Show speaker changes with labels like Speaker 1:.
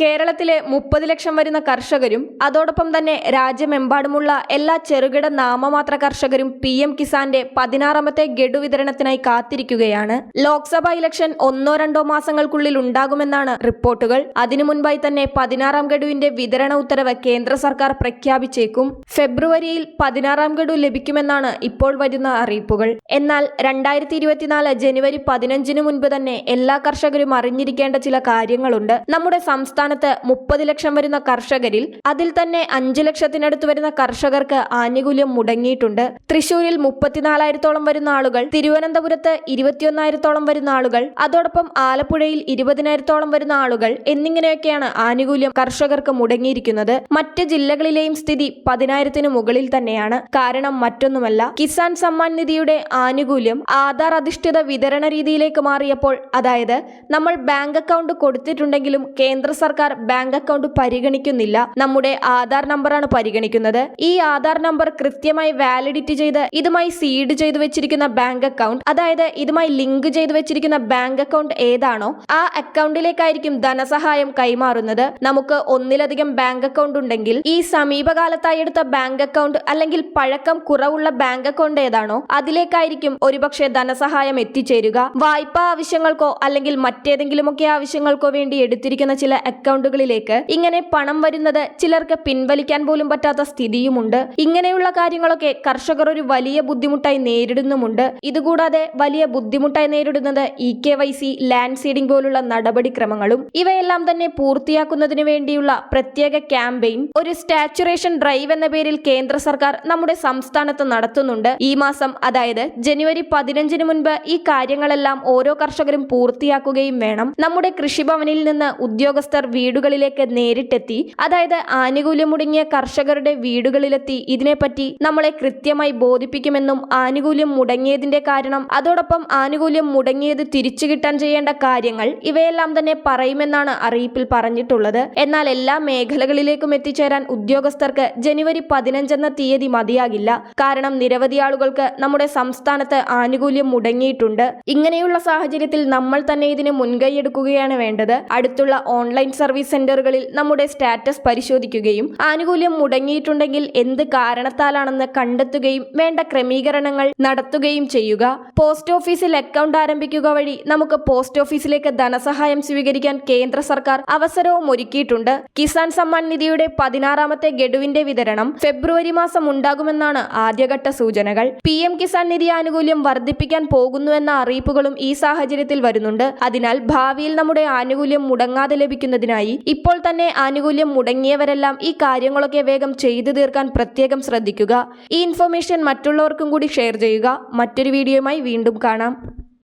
Speaker 1: കേരളത്തിലെ മുപ്പത് ലക്ഷം വരുന്ന കർഷകരും അതോടൊപ്പം തന്നെ രാജ്യമെമ്പാടുമുള്ള എല്ലാ ചെറുകിട നാമമാത്ര കർഷകരും പി എം കിസാന്റെ പതിനാറാമത്തെ ഗഡു വിതരണത്തിനായി കാത്തിരിക്കുകയാണ്. ലോക്സഭാ ഇലക്ഷൻ ഒന്നോ രണ്ടോ മാസങ്ങൾക്കുള്ളിൽ ഉണ്ടാകുമെന്നാണ് റിപ്പോർട്ടുകൾ. അതിനു മുൻപായി തന്നെ പതിനാറാം ഗഡുവിന്റെ വിതരണ ഉത്തരവ് കേന്ദ്ര സർക്കാർ പ്രഖ്യാപിച്ചേക്കും. ഫെബ്രുവരിയിൽ പതിനാറാം ഗഡു ലഭിക്കുമെന്നാണ് ഇപ്പോൾ വരുന്ന അറിയിപ്പുകൾ. എന്നാൽ രണ്ടായിരത്തി ഇരുപത്തിനാല് ജനുവരി പതിനഞ്ചിനു മുൻപ് തന്നെ എല്ലാ കർഷകരും അറിഞ്ഞിരിക്കേണ്ട ചില കാര്യങ്ങളുണ്ട്. നമ്മുടെ സംസ്ഥാനത്ത് മുപ്പത് ലക്ഷം വരുന്ന കർഷകരിൽ അതിൽ തന്നെ അഞ്ചു ലക്ഷത്തിനടുത്ത് വരുന്ന കർഷകർക്ക് ആനുകൂല്യം മുടങ്ങിയിട്ടുണ്ട്. തൃശൂരിൽ മുപ്പത്തിനാലായിരത്തോളം വരുന്ന ആളുകൾ തിരുവനന്തപുരത്ത് ഇരുപത്തിയൊന്നായിരത്തോളം വരുന്ന ആളുകൾ അതോടൊപ്പം ആലപ്പുഴയിൽ ഇരുപതിനായിരത്തോളം വരുന്ന ആളുകൾ എന്നിങ്ങനെയൊക്കെയാണ് ആനുകൂല്യം കർഷകർക്ക് മുടങ്ങിയിരിക്കുന്നത്. മറ്റ് ജില്ലകളിലെയും സ്ഥിതി പതിനായിരത്തിന് മുകളിൽ തന്നെയാണ്. കാരണം മറ്റൊന്നുമല്ല കിസാൻ സമ്മാൻ നിധിയുടെ ആനുകൂല്യം ആധാർ അധിഷ്ഠിത വിതരണ രീതിയിലേക്ക് മാറിയപ്പോൾ അതായത് നമ്മൾ ബാങ്ക് അക്കൗണ്ട് കൊടുത്തിട്ടുണ്ടെങ്കിലും കേന്ദ്ര സർക്കാർ ബാങ്ക് അക്കൗണ്ട് പരിഗണിക്കുന്നില്ല. നമ്മുടെ ആധാർ നമ്പറാണ് പരിഗണിക്കുന്നത്. ഈ ആധാർ നമ്പർ കൃത്യമായി വാലിഡിറ്റി ചെയ്ത് ഇതുമായി സീഡ് ചെയ്തു വെച്ചിരിക്കുന്ന ബാങ്ക് അക്കൗണ്ട് അതായത് ഇതുമായി ലിങ്ക് ചെയ്തു വെച്ചിരിക്കുന്ന ബാങ്ക് അക്കൗണ്ട് ഏതാണോ ആ അക്കൗണ്ടിലേക്കായിരിക്കും ധനസഹായം കൈമാറുന്നത്. നമുക്ക് ഒന്നിലധികം ബാങ്ക് അക്കൗണ്ട് ഉണ്ടെങ്കിൽ ഈ സമീപകാലത്തായി എടുത്ത ബാങ്ക് അക്കൗണ്ട് അല്ലെങ്കിൽ പഴക്കം കുറവുള്ള ബാങ്ക് അക്കൗണ്ട് ഏതാണോ അതിലേക്കായിരിക്കും ഒരുപക്ഷെ ധനസഹായം എത്തിച്ചേരുക. വായ്പാ ആവശ്യങ്ങൾക്കോ അല്ലെങ്കിൽ മറ്റേതെങ്കിലുമൊക്കെ ആവശ്യങ്ങൾക്കോ വേണ്ടി എടുത്തിരിക്കുന്ന ചില അക്കൗണ്ടുകളിലേക്ക് ഇങ്ങനെ പണം വരുന്നത് ചിലർക്ക് പിൻവലിക്കാൻ പോലും പറ്റാത്ത സ്ഥിതിയുമുണ്ട്. ഇങ്ങനെയുള്ള കാര്യങ്ങളൊക്കെ കർഷകർ ഒരു വലിയ ബുദ്ധിമുട്ടായി നേരിടുന്നുമുണ്ട്. ഇതുകൂടാതെ വലിയ ബുദ്ധിമുട്ടായി നേരിടുന്നത് E K Y C land seeding പോലുള്ള നടപടിക്രമങ്ങളും ഇവയെല്ലാം തന്നെ പൂർത്തിയാക്കുന്നതിന് വേണ്ടിയുള്ള പ്രത്യേക ക്യാമ്പയിൻ ഒരു സ്റ്റാച്ചുറേഷൻ ഡ്രൈവ് എന്ന പേരിൽ കേന്ദ്ര സർക്കാർ നമ്മുടെ സംസ്ഥാനത്ത് നടത്തുന്നുണ്ട്. ഈ മാസം അതായത് ജനുവരി പതിനഞ്ചിന് മുൻപ് ഈ കാര്യങ്ങളെല്ലാം ഓരോ കർഷകരും പൂർത്തിയാക്കുകയും വേണം. നമ്മുടെ കൃഷിഭവനിൽ നിന്ന് ഉദ്യോഗസ്ഥർ വീടുകളിലേക്ക് നേരിട്ടെത്തി അതായത് ആനുകൂല്യം മുടങ്ങിയ കർഷകരുടെ വീടുകളിലെത്തി ഇതിനെപ്പറ്റി നമ്മളെ കൃത്യമായി ബോധിപ്പിക്കുമെന്നും ആനുകൂല്യം മുടങ്ങിയതിന്റെ കാരണം അതോടൊപ്പം ആനുകൂല്യം മുടങ്ങിയത് തിരിച്ചു കിട്ടാൻ ചെയ്യേണ്ട കാര്യങ്ങൾ ഇവയെല്ലാം തന്നെ പറയുമെന്നാണ് അറിയിപ്പിൽ പറഞ്ഞിട്ടുള്ളത്. എന്നാൽ എല്ലാ മേഖലകളിലേക്കും എത്തിച്ചേരാൻ ഉദ്യോഗസ്ഥർക്ക് ജനുവരി പതിനഞ്ചെന്ന തീയതി മതിയാകില്ല. കാരണം നിരവധി ആളുകൾക്ക് നമ്മുടെ സംസ്ഥാനത്ത് ആനുകൂല്യം മുടങ്ങിയിട്ടുണ്ട്. ഇങ്ങനെയുള്ള സാഹചര്യത്തിൽ നമ്മൾ തന്നെ ഇതിന് മുൻകൈയെടുക്കുകയാണ് വേണ്ടത്. അടുത്തുള്ള ഓൺലൈൻ സർവീസ് സെന്ററുകളിൽ നമ്മുടെ സ്റ്റാറ്റസ് പരിശോധിക്കുകയും ആനുകൂല്യം മുടങ്ങിയിട്ടുണ്ടെങ്കിൽ എന്ത് കാരണത്താലാണെന്ന് കണ്ടെത്തുകയും വേണ്ട ക്രമീകരണങ്ങൾ നടത്തുകയും ചെയ്യുക. പോസ്റ്റ് ഓഫീസിൽ അക്കൗണ്ട് ആരംഭിക്കുക വഴി നമുക്ക് പോസ്റ്റ് ഓഫീസിലേക്ക് ധനസഹായം സ്വീകരിക്കാൻ കേന്ദ്ര സർക്കാർ അവസരവും ഒരുക്കിയിട്ടുണ്ട്. കിസാൻ സമ്മാൻ നിധിയുടെ പതിനാറാമത്തെ ഗഡുവിന്റെ വിതരണം ഫെബ്രുവരി മാസം ഉണ്ടാകുമെന്നാണ് ആദ്യഘട്ട സൂചനകൾ. പി എം കിസാൻ നിധി ആനുകൂല്യം വർദ്ധിപ്പിക്കാൻ പോകുന്നുവെന്ന അറിയിപ്പുകളും ഈ സാഹചര്യത്തിൽ വരുന്നുണ്ട്. അതിനാൽ ഭാവിയിൽ നമ്മുടെ ആനുകൂല്യം മുടങ്ങാതെ ലഭിക്കുന്നതിനായി ഇപ്പോൾ തന്നെ ആനുകൂല്യം മുടങ്ങിയവരെല്ലാം ഈ കാര്യങ്ങളൊക്കെ വേഗം ചെയ്തു തീർക്കാൻ പ്രത്യേകം ശ്രദ്ധിക്കുക. ഈ ഇൻഫർമേഷൻ മറ്റുള്ളവർക്കും കൂടി ഷെയർ ചെയ്യുക. മറ്റൊരു വീഡിയോയുമായി വീണ്ടും കാണാം.